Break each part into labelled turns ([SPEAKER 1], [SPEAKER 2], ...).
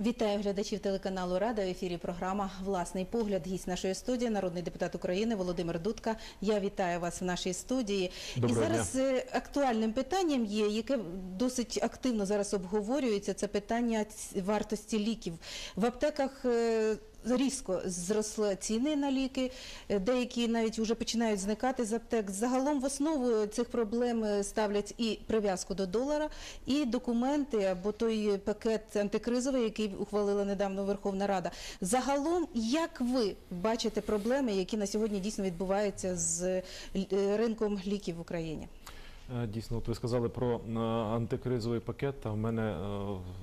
[SPEAKER 1] Вітаю глядачів телеканалу Рада. В ефірі програма Власний погляд. Гість нашої студії, народний депутат України Володимир Дудка. Я вітаю вас в нашій студії.
[SPEAKER 2] Доброго
[SPEAKER 1] І зараз е, актуальним питанням є, яке досить активно зараз обговорюється. Це питання вартості ліків в аптеках. Різко зросли ціни на ліки, е, деякі навіть вже починають зникати з аптек. Загалом в основу цих проблем е, ставлять і прив'язку до долара, і документи або той пакет антикризовий, який ухвалила недавно Верховна Рада. Загалом, як ви бачите проблеми, які на сьогодні дійсно відбуваються з е, ринком ліків в Україні?
[SPEAKER 2] Е, Дійсно, от ви сказали про е, антикризовий пакет. А в мене е,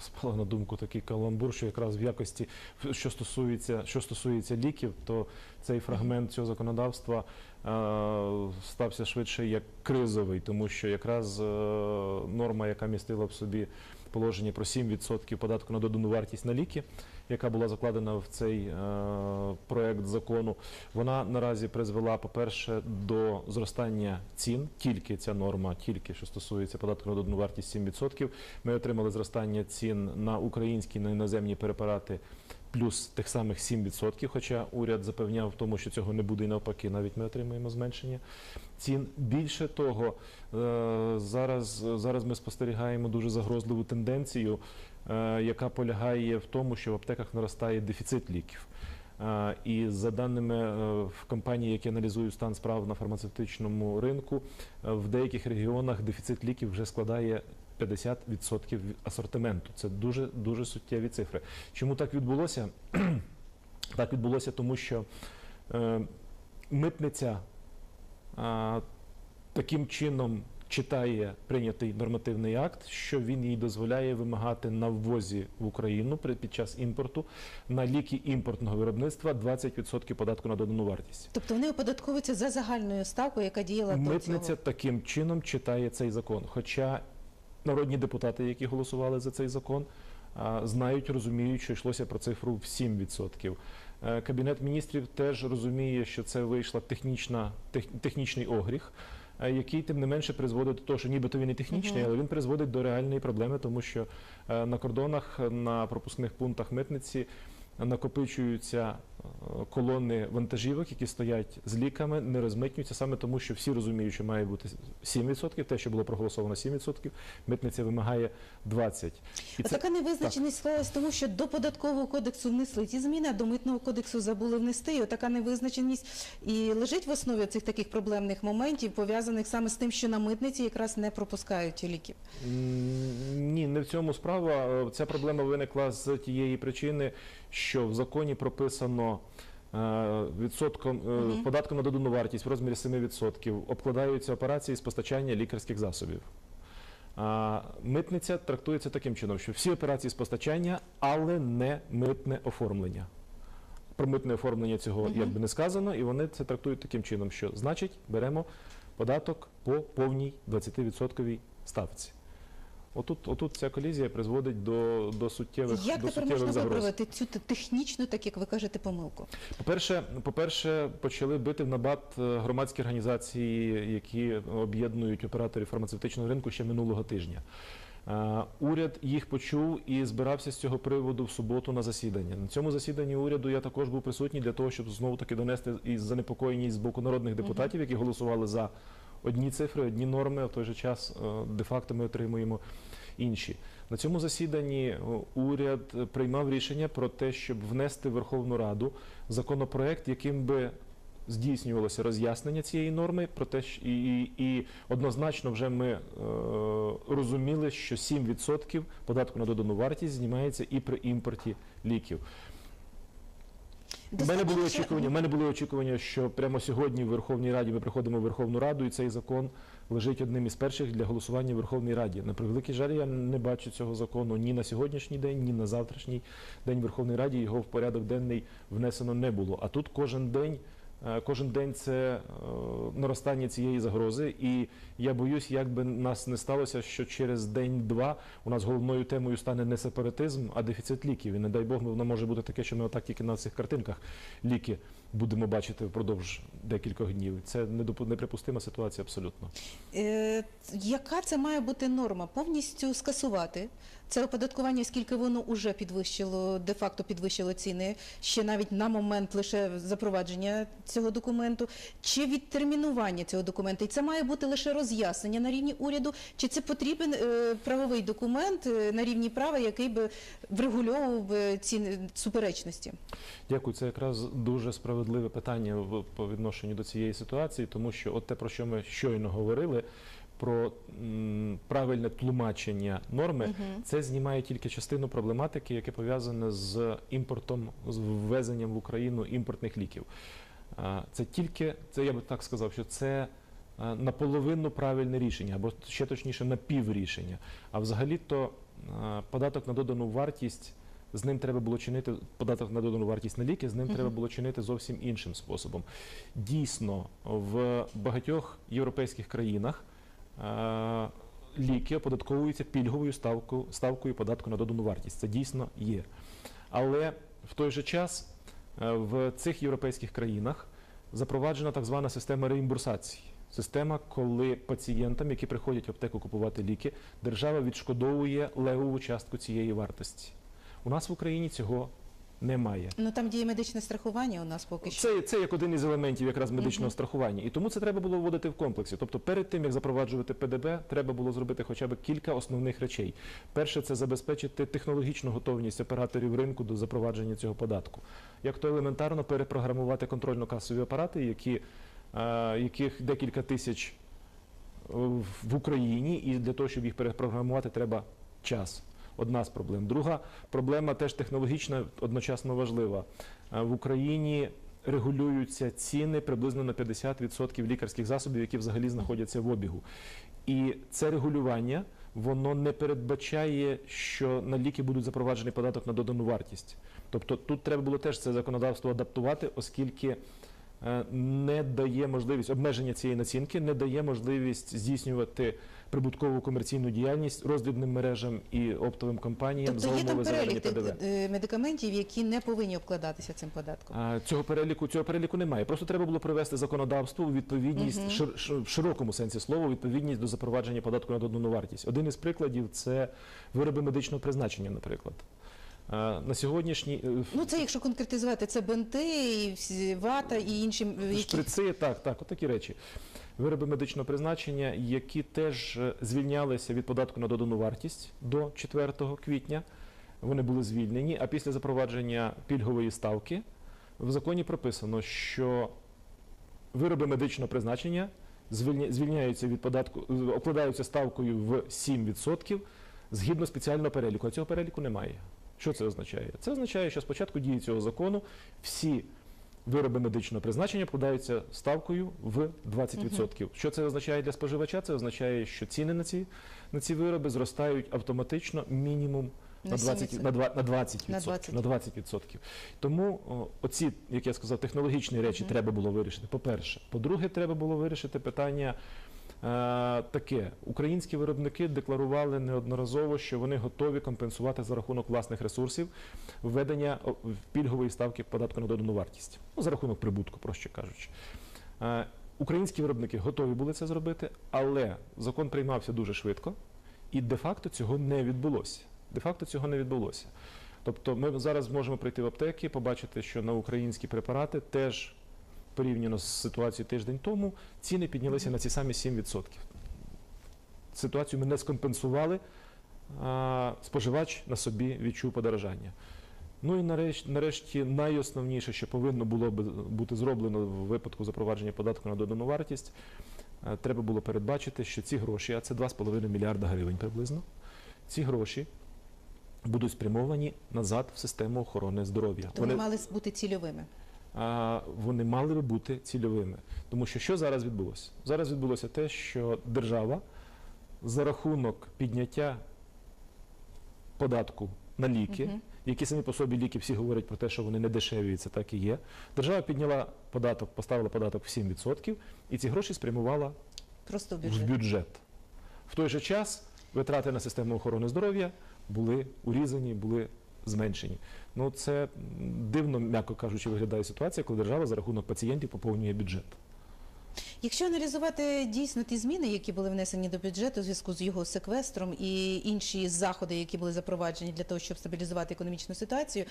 [SPEAKER 2] спало на думку такий каламбур, що якраз в якості, що стосується, що стосується ліків, то цей фрагмент цього законодавства стався швидше як кризовий, тому що якраз норма, яка містила в собі положення про 7% податку на додану вартість на ліки, яка була закладена в цей е, проект закону, вона наразі призвела, по-перше, до зростання цін. Тільки ця норма, тільки що стосується податку на додану вартість 7%. Ми отримали зростання цін на українські на іноземні препарати. Плюс тих самих 7%, хоча уряд запевняв в тому, що цього не буде і навпаки, навіть ми отримуємо зменшення цін. Більше того, е, зараз, зараз ми спостерігаємо дуже загрозливу тенденцію, е, яка полягає в тому, що в аптеках наростає дефіцит ліків. Е, І за даними в компанії, які аналізують стан справ на фармацевтичному ринку, в деяких регіонах дефіцит ліків вже складає 50% асортименту. Це дуже дуже суттєві цифри. Чому так відбулося? так відбулося, тому що е, митниця е, таким чином читає прийнятий нормативний акт, що він їй дозволяє вимагати на ввозі в Україну під час імпорту на ліки імпортного виробництва 20% податку на додану вартість.
[SPEAKER 1] Тобто вони оподатковуються за загальною ставкою, яка діяла до
[SPEAKER 2] Митниця таким чином читає цей закон. Хоча народні депутати, які голосували за цей закон, знають, розуміють, що йшлося про цифру в 7%. Е, Кабінет міністрів теж розуміє, що це вийшла технічна, тех, технічний огріх, е, який тим не менше призводить до того, що нібито він і технічний, але він призводить до реальної проблеми, тому що е, на кордонах, на пропускних пунктах митниці накопичуються колони вантажівок, які стоять з ліками, не розмитнюються саме тому, що всі розуміють, що має бути 7%, те, що було проголосовано 7%, митниця вимагає 20%. І
[SPEAKER 1] А така невизначеність склалась тому, що до податкового кодексу внесли ті зміни, а до митного кодексу забули внести. І така невизначеність і лежить в основі цих таких проблемних моментів, пов'язаних саме з тим, що на митниці якраз не пропускають ліків.
[SPEAKER 2] Ні, не в цьому справа. Ця проблема виникла з тієї причини, що в законі прописано е, відсотком е, податком на додану вартість в розмірі 7% обкладаються операції з постачання лікарських засобів. А митниця трактується таким чином, що всі операції з постачання, але не митне оформлення. Про митне оформлення цього якби не сказано, і вони це трактують таким чином, що значить беремо податок по повній 20% ставці. Отут, отут ця колізія призводить до, до суттєвих,
[SPEAKER 1] Як
[SPEAKER 2] до
[SPEAKER 1] тепер
[SPEAKER 2] суттєвих
[SPEAKER 1] можна
[SPEAKER 2] загроз.
[SPEAKER 1] виправити цю технічну, так як ви кажете, помилку?
[SPEAKER 2] По-перше, по-перше, почали бити в набат е, громадські організації, які об'єднують операторів фармацевтичного ринку ще минулого тижня. Е, Уряд їх почув і збирався з цього приводу в суботу на засідання. На цьому засіданні уряду я також був присутній для того, щоб знову таки донести і занепокоєність з боку народних депутатів, які голосували за одні цифри, одні норми, а в той же час е, де-факто ми отримуємо інші. На цьому засіданні е, уряд приймав рішення про те, щоб внести в Верховну Раду законопроект, яким би здійснювалося роз'яснення цієї норми, про те, що і, і, і однозначно вже ми е, розуміли, що 7% податку на додану вартість знімається і при імпорті ліків. У мене були очікування. У мене були очікування, що прямо сьогодні в Верховній Раді ми приходимо в Верховну Раду, і цей закон лежить одним із перших для голосування в Верховній Раді. На превеликий жаль, я не бачу цього закону ні на сьогоднішній день, ні на завтрашній день в Верховній Раді. Його в порядок денний внесено не було. А тут кожен день. е, Кожен день це е, наростання цієї загрози, і я боюсь, як би нас не сталося, що через день-два у нас головною темою стане не сепаратизм, а дефіцит ліків. І не дай Бог, воно може бути таке, що ми отак тільки на цих картинках ліки будемо бачити впродовж декількох днів. Це неприпустима ситуація абсолютно.
[SPEAKER 1] Е, яка це має бути норма? Повністю скасувати це оподаткування, скільки воно вже підвищило, де-факто підвищило ціни, ще навіть на момент лише запровадження цього документу, чи відтермінування цього документу? І це має бути лише роз'яснення на рівні уряду, чи це потрібен е, правовий документ е, на рівні права, який би врегульовував ці суперечності?
[SPEAKER 2] Дякую, це якраз дуже справедливе питання по відношенню до цієї ситуації, тому що от те, про що ми щойно говорили, про м, правильне тлумачення норми, це знімає тільки частину проблематики, яке пов'язане з імпортом, з ввезенням в Україну імпортних ліків. Це тільки, це я би так сказав, що це наполовину правильне рішення, або ще точніше напіврішення. А взагалі-то податок на додану вартість. З ним треба було чинити податок на додану вартість на ліки, з ним
[SPEAKER 1] Мгм.
[SPEAKER 2] треба було чинити зовсім іншим способом. Дійсно, в багатьох європейських країнах е, ліки оподатковуються пільговою ставкою, ставкою податку на додану вартість. Це дійсно є. Але в той же час е, в цих європейських країнах запроваджена так звана система реімбурсації. Система, коли пацієнтам, які приходять в аптеку купувати ліки, держава відшкодовує левову частку цієї вартості. У нас в Україні цього немає.
[SPEAKER 1] Ну там діє медичне страхування у нас поки що.
[SPEAKER 2] Це, це як один із елементів якраз медичного
[SPEAKER 1] Мгм.
[SPEAKER 2] страхування. І тому це треба було вводити в комплексі. Тобто, перед тим як запроваджувати ПДБ, треба було зробити хоча б кілька основних речей. Перше, це забезпечити технологічну готовність операторів ринку до запровадження цього податку. Як то елементарно перепрограмувати контрольно-касові апарати, які, яких декілька тисяч е, в Україні, і для того, щоб їх перепрограмувати, треба час. Одна з проблем. Друга проблема теж технологічна, одночасно важлива. Е, В Україні регулюються ціни приблизно на 50% лікарських засобів, які взагалі знаходяться в обігу. І це регулювання воно не передбачає, що на ліки будуть запроваджений податок на додану вартість. Тобто тут треба було теж це законодавство адаптувати, оскільки е, не дає можливість обмеження цієї націнки, не дає можливість здійснювати прибуткову комерційну діяльність роздрібним мережам і оптовим компаніям
[SPEAKER 1] Тобто
[SPEAKER 2] за умови заведення ПДВ.
[SPEAKER 1] е, медикаментів, які не повинні обкладатися цим податком.
[SPEAKER 2] А, Цього переліку цього переліку немає. Просто треба було привести законодавство у відповідність
[SPEAKER 1] Мгм.
[SPEAKER 2] шир- шир- в широкому сенсі слова, у відповідність до запровадження податку на додану вартість. Один із прикладів це вироби медичного призначення, наприклад. А, На сьогоднішній е,
[SPEAKER 1] Ну це якщо конкретизувати, це бенти, і вата і інші е, які
[SPEAKER 2] шприци, так, так, отакі речі. Вироби медичного призначення, які теж е, звільнялися від податку на додану вартість до 4 квітня. Вони були звільнені. А після запровадження пільгової ставки в законі прописано, що вироби медичного призначення звільня- звільняються від податку, е, обкладаються ставкою в 7% згідно спеціального переліку. А цього переліку немає. Що це означає? Це означає, що спочатку дії цього закону всі вироби медичного призначення подаються ставкою в 20%. Що це означає для споживача? Це означає, що ціни на ці, на ці вироби зростають автоматично мінімум на 20, на, 2, на 20%.
[SPEAKER 1] На 20.
[SPEAKER 2] На 20%. Тому оці, як я сказав, технологічні речі треба було вирішити. По-перше. По-друге, треба було вирішити питання таке. Українські виробники декларували неодноразово, що вони готові компенсувати за рахунок власних ресурсів введення пільгової ставки податку на додану вартість. Ну, за рахунок прибутку, проще кажучи. Е, Українські виробники готові були це зробити, але закон приймався дуже швидко, і де-факто цього не відбулося. Де-факто цього не відбулося. Тобто ми зараз можемо прийти в аптеки, побачити, що на українські препарати теж порівняно з ситуацією тиждень тому ціни піднялися на ці самі 7%. Ситуацію ми не скомпенсували, а споживач на собі відчув подорожання. Ну і нарешті, нарешті найосновніше, що повинно було бути зроблено в випадку запровадження податку на додану вартість, е, треба було передбачити, що ці гроші, а це 2,5 мільярда гривень приблизно, ці гроші будуть спрямовані назад в систему охорони здоров'я.
[SPEAKER 1] вони мали бути цільовими.
[SPEAKER 2] Вони мали би бути цільовими. Тому що що зараз відбулося? Зараз відбулося те, що держава за рахунок підняття податку на ліки, які самі по собі ліки всі говорять про те, що вони не дешеві, і це так і є. Держава підняла податок, поставила податок в 7%, і ці гроші спрямувала
[SPEAKER 1] Просто в
[SPEAKER 2] в
[SPEAKER 1] бюджет.
[SPEAKER 2] бюджет. В той же час витрати на систему охорони здоров'я були урізані, були зменшені. Ну це дивно, м'яко кажучи, виглядає ситуація, коли держава за рахунок пацієнтів поповнює бюджет.
[SPEAKER 1] Якщо аналізувати дійсно ті зміни, які були внесені до бюджету у зв'язку з його секвестром і інші заходи, які були запроваджені для того, щоб стабілізувати економічну ситуацію.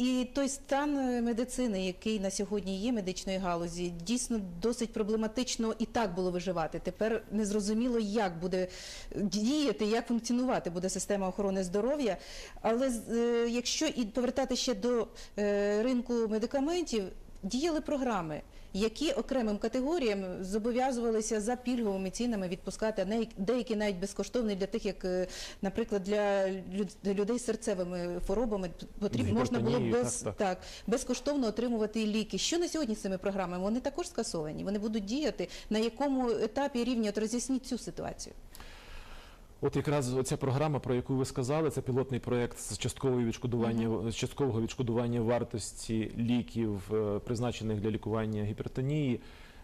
[SPEAKER 1] І той стан е, медицини, який на сьогодні є медичної галузі, дійсно досить проблематично і так було виживати. Тепер незрозуміло, як буде діяти, як функціонувати буде система охорони здоров'я. Але е, якщо і повертати ще до е, ринку медикаментів, діяли програми. Які окремим категоріям зобов'язувалися за пільговими цінами відпускати, деякі навіть безкоштовні для тих, як, е, наприклад, для люд- людей з серцевими хворобами потрібно можна було без
[SPEAKER 2] так,
[SPEAKER 1] так, безкоштовно отримувати ліки. Що на сьогодні з цими програмами? Вони також скасовані. Вони будуть діяти. На якому етапі рівні? От роз'ясніть цю ситуацію.
[SPEAKER 2] От якраз ця програма, про яку ви сказали, це пілотний проєкт з часткового відшкодування з часткового відшкодування вартості ліків, е, призначених для лікування гіпертонії.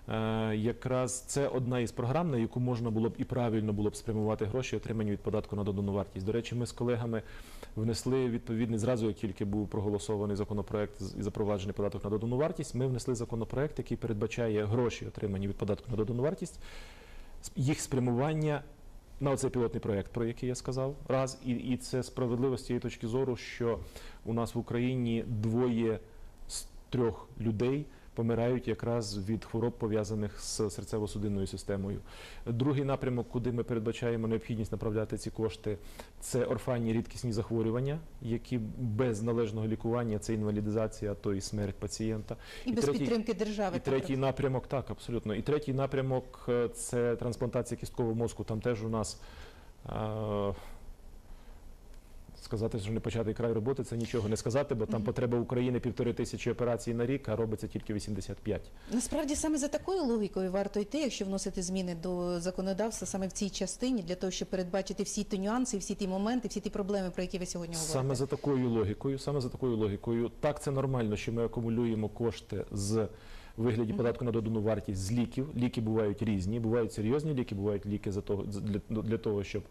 [SPEAKER 2] Е, Якраз це одна із програм, на яку можна було б і правильно було б спрямувати гроші, отримані від податку на додану вартість. До речі, ми з колегами внесли відповідний зразу, як тільки був проголосований законопроект і запроваджений податок на додану вартість. Ми внесли законопроект, який передбачає гроші, отримані від податку на додану вартість, їх спрямування на оцей пілотний проєкт, про який я сказав, раз, і, і це справедливо з цієї точки зору, що у нас в Україні двоє з трьох людей помирають якраз від хвороб, пов'язаних з серцево-судинною системою. Другий напрямок, куди ми передбачаємо необхідність направляти ці кошти, це орфанні рідкісні захворювання, які без належного лікування це інвалідизація, а то і смерть пацієнта.
[SPEAKER 1] І,
[SPEAKER 2] І
[SPEAKER 1] без
[SPEAKER 2] третій-
[SPEAKER 1] підтримки держави.
[SPEAKER 2] І третій напрямок, так, абсолютно. І третій напрямок е, це трансплантація кісткового мозку. Там теж у нас е, сказати, що не початий край роботи, це нічого не сказати, бо там потреба України півтори тисячі операцій на рік, а робиться тільки 85.
[SPEAKER 1] Насправді саме за такою логікою варто йти, якщо вносити зміни до законодавства саме в цій частині, для того, щоб передбачити всі ті нюанси, всі ті моменти, всі ті проблеми, про які ви сьогодні говорите.
[SPEAKER 2] Саме за такою логікою, саме за такою логікою, так це нормально, що ми акумулюємо кошти з вигляді податку на додану вартість з ліків. Ліки бувають різні, бувають серйозні ліки, бувають ліки за того для, для того, щоб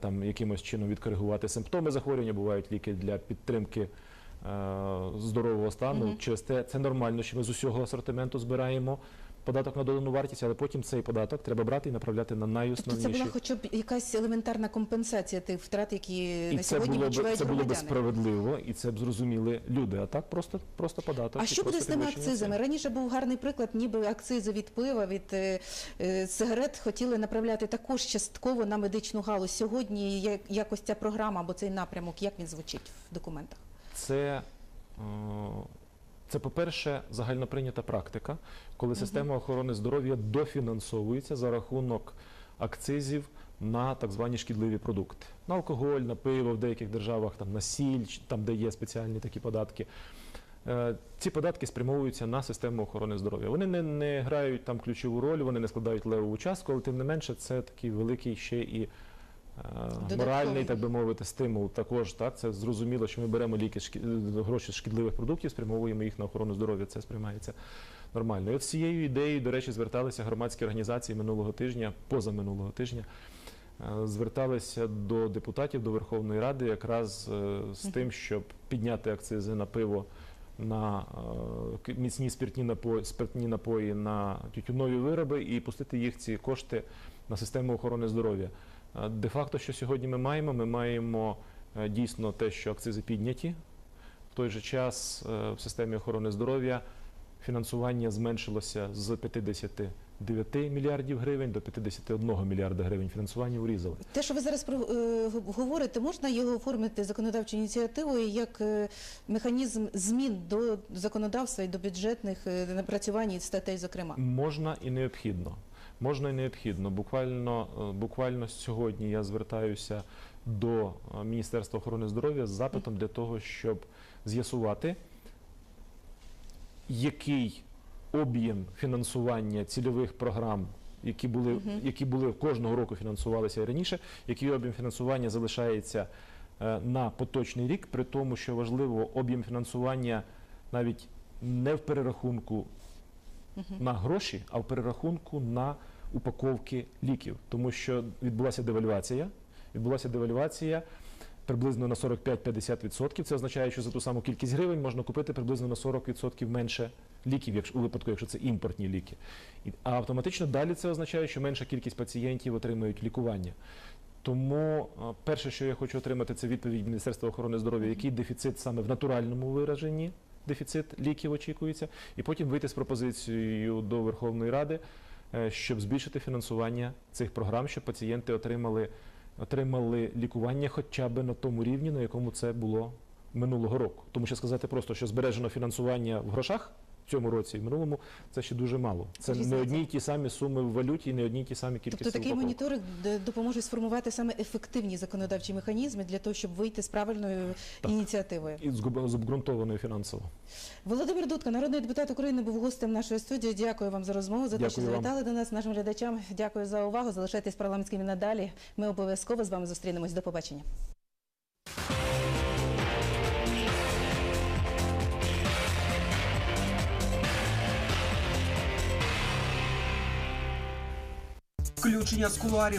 [SPEAKER 2] там якимось чином відкоригувати симптоми захворювання, бувають ліки для підтримки е, здорового стану.
[SPEAKER 1] Мгм.
[SPEAKER 2] Через те це нормально, що ми з усього асортименту збираємо податок на додану вартість, але потім цей податок треба брати і направляти на
[SPEAKER 1] Тобто це була хоча б якась елементарна компенсація тих втрат, які
[SPEAKER 2] І
[SPEAKER 1] на сьогодні відчувають
[SPEAKER 2] це було б справедливо, і це б зрозуміли люди. А так просто просто податок.
[SPEAKER 1] А що буде з тими акцизами?
[SPEAKER 2] цін.
[SPEAKER 1] Раніше був гарний приклад, ніби акцизи від пива, від е, е, сигарет хотіли направляти також частково на медичну галузь. Сьогодні як, якось ця програма або цей напрямок, як він звучить в документах?
[SPEAKER 2] Це, е, це по-перше, загальноприйнята практика, коли система охорони здоров'я дофінансовується за рахунок акцизів на так звані шкідливі продукти. На алкоголь, на пиво в деяких державах, там, на сіль, там, де є спеціальні такі податки. Е, Ці податки спрямовуються на систему охорони здоров'я. Вони не, не грають там ключову роль, вони не складають левову частку, але тим не менше це такий великий ще і. Моральний, так би мовити, стимул. Також так це зрозуміло, що ми беремо ліки е, гроші з шкідливих продуктів, спрямовуємо їх на охорону здоров'я. Це сприймається нормально. І от з цією ідеєю, до речі, зверталися громадські організації минулого тижня, позаминулого тижня. е, Зверталися до депутатів до Верховної Ради якраз е, з тим, щоб підняти акцизи на пиво, на е, міцні спиртні напої, спиртні напої, на тютюнові вироби і пустити їх ці кошти на систему охорони здоров'я. Е, Де-факто, що сьогодні ми маємо, ми маємо е, дійсно те, що акцизи підняті. В той же час е, в системі охорони здоров'я фінансування зменшилося з 59 мільярдів гривень до 51 мільярда гривень. Фінансування урізали.
[SPEAKER 1] Те, що ви зараз говорите, можна його оформити законодавчою ініціативою як механізм змін до законодавства і до бюджетних напрацювань і статей, зокрема.
[SPEAKER 2] Можна і необхідно. Можна і необхідно. Буквально, е, буквально сьогодні я звертаюся до е, Міністерства охорони здоров'я з запитом для того, щоб з'ясувати, який об'єм фінансування цільових програм, які були,
[SPEAKER 1] Мгм.
[SPEAKER 2] які були кожного року фінансувалися і раніше, який об'єм фінансування залишається е, на поточний рік, при тому, що важливо об'єм фінансування навіть не в перерахунку. На гроші, а в перерахунку на упаковки ліків, тому що відбулася девальвація. Відбулася девальвація приблизно на 45-50%. Це означає, що за ту саму кількість гривень можна купити приблизно на 40% менше ліків, якщо у випадку, якщо це імпортні ліки. А автоматично далі це означає, що менша кількість пацієнтів отримують лікування. Тому перше, що я хочу отримати, це відповідь Міністерства охорони здоров'я, який дефіцит саме в натуральному вираженні, дефіцит ліків очікується, і потім вийти з пропозицією до Верховної Ради, е, щоб збільшити фінансування цих програм, щоб пацієнти отримали, отримали лікування хоча б на тому рівні, на якому це було минулого року. Тому що сказати просто, що збережено фінансування в грошах. В цьому році і в минулому це ще дуже мало. Це не
[SPEAKER 1] Різниця.
[SPEAKER 2] одні й ті самі суми в валюті, і не одні й ті самі кількості.
[SPEAKER 1] Тобто такий
[SPEAKER 2] упаковок.
[SPEAKER 1] моніторинг допоможе сформувати саме ефективні законодавчі механізми для того, щоб вийти з правильною
[SPEAKER 2] Так.
[SPEAKER 1] ініціативою.
[SPEAKER 2] і згуб- зобґрунтованою фінансово.
[SPEAKER 1] Володимир Дудка, народний депутат України, був гостем нашої студії. Дякую вам за розмову, за те, що завітали до нас, нашим глядачам. Дякую за увагу. Залишайтесь парламентськими надалі. Ми обов'язково з вами зустрінемось. До побачення.
[SPEAKER 3] Включення з кулуарів